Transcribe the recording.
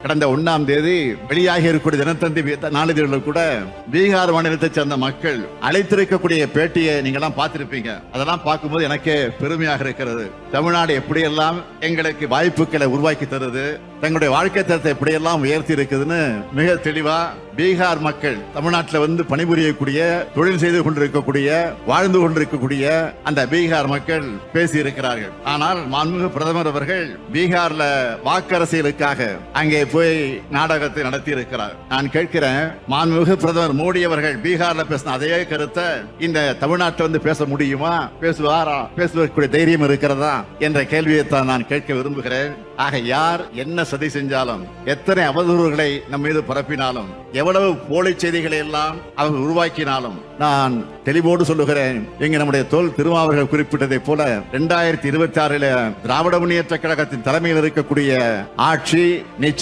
கடந்த ஒண்ணாம் தேதி வெளியாகி இருக்கக்கூடிய தினத்தந்தி வி- நாளிதழில் கூட பீகார் மாநிலத்தை சேர்ந்த மக்கள் அழைத்திருக்கக்கூடிய பேட்டியை நீங்க எல்லாம் பார்த்திருப்பீங்க. அதெல்லாம் பார்க்கும்போது எனக்கே பெருமையாக இருக்கிறது. தமிழ்நாடு எப்படியெல்லாம் எங்களுக்கு வாய்ப்புகளை உருவாக்கி தருது தங்களுடைய வாழ்க்கை தரத்தை எப்படியெல்லாம் உயர்த்தி இருக்குதுன்னு மிக தெளிவா பீகார் மக்கள் தமிழ்நாட்டில் வந்து பணிபுரியக்கூடிய தொழில் செய்து கொண்டிருக்கக்கூடிய வாழ்ந்து கொண்டிருக்கக்கூடிய அந்த பீகார் மக்கள் பேசி இருக்கிறார்கள் ஆனால் மாண்புமிகு பிரதமர் அவர்கள் பீகார்ல வாக்கரசியலுக்காக அங்கே போய் நாடகத்தை நடத்தி இருக்கிறார் நான் கேட்கிறேன் மாண்புமிகு பிரதமர் மோடி அவர்கள் பீகார்ல பேசின அதே கருத்தை இந்த தமிழ்நாட்டில் வந்து பேச முடியுமா? பேசுவாரா? பேசுவதற்குரிய தைரியம் இருக்கிறதா? என்ற கேள்வியை தான் நான் கேட்க விரும்புகிறேன். ஆக யார் என்ன சதி செஞ்சாலும் எத்தனை அவதூறுகளை நம் மீது பரப்பினாலும் எவ்வளவு போலி செய்திகளை எல்லாம் அவர்கள் உருவாக்கினாலும் நான் தெளிவோடு சொல்லுகிறேன். இங்க நம்முடைய தோல் திருமாவர்கள் குறிப்பிட்டதை போல இரண்டாயிரத்தி இருபத்தி ஆறில திராவிட முன்னேற்ற கழகத்தின் தலைமையில் இருக்கக்கூடிய ஆட்சி நிச்சயம்